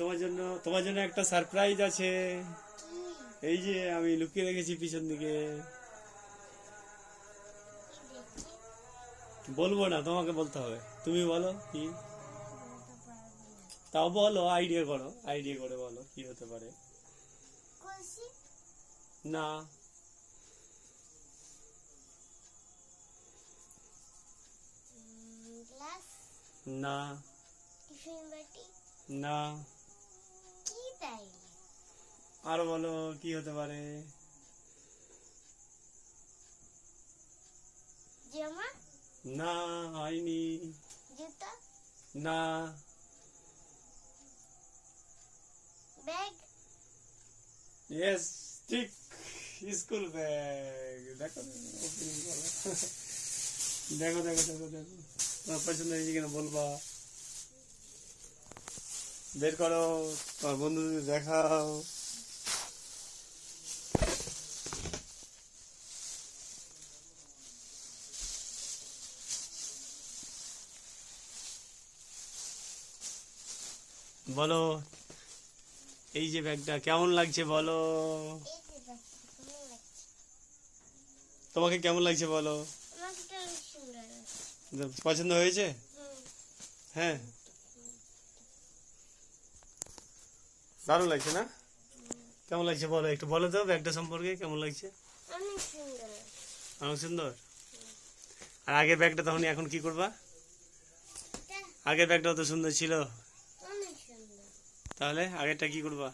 তোমার জন্য তোমার জন্য একটা সারপ্রাইজ আছে। এই যে আমি লুকিয়ে রেখেছি পিছন দিকে। বলব না তোমাকে বলতে হবে। তুমি বলো কি? তাও বলো আইডিয়া করো আইডিয়া করে বলো কি হতে পারে। না। না। না। আরও বলো কি হতে পারে? জামা না হয়নি। জুতা? না। ব্যাগ? ইয়েস ঠিক। School bag. দেখো দেখো দেখো দেখো দেখো। তোমার পছন্দ হয়েছে কিনা বলবা। বের করো তোমার বন্ধুদের দেখাও। বলো এই যে ব্যাগটা কেমন লাগছে বলো? তোমাকে কেমন লাগছে বলো? পছন্দ হয়েছে? হ্যাঁ। দারুণ লাগছে না? কেমন লাগছে বলো একটু বলো তো ব্যাগটা সম্পর্কে কেমন লাগছে? অনেক সুন্দর। আর আগের ব্যাগটা তখন এখন কি করবা? আগের ব্যাগটা তো সুন্দর ছিল। তাহলে আগেরটা কি করবা?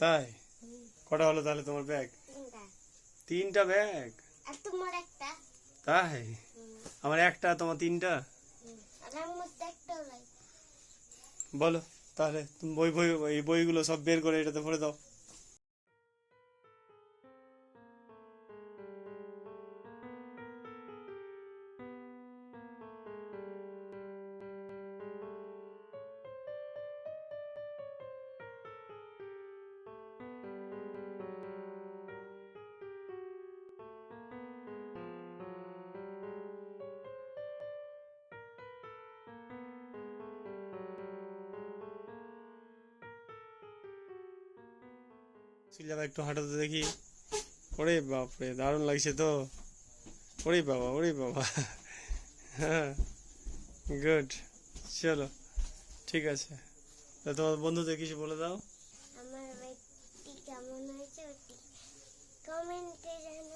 তাই? কটা হলো তাহলে তোমার ব্যাগ? তিনটা। ব্যাগ? আর তোমার তাই? আমার একটা, তোমার তিনটা? বলো, তাহলে তুমি বই বই, এই বইগুলো সব বের করে এটাতে ভরে দাও। সিলাবা একটু হাঁটাতে দেখি। ওরে বাপরে, দারুণ লাগছে তো। ওরে বাবা ওরে বাবা। হ্যাঁ গুড চলো, ঠিক আছে। তা তোমার বন্ধুদের কিছু বলে দাও। আমার কেমন হয়েছে কমেন্টে জানো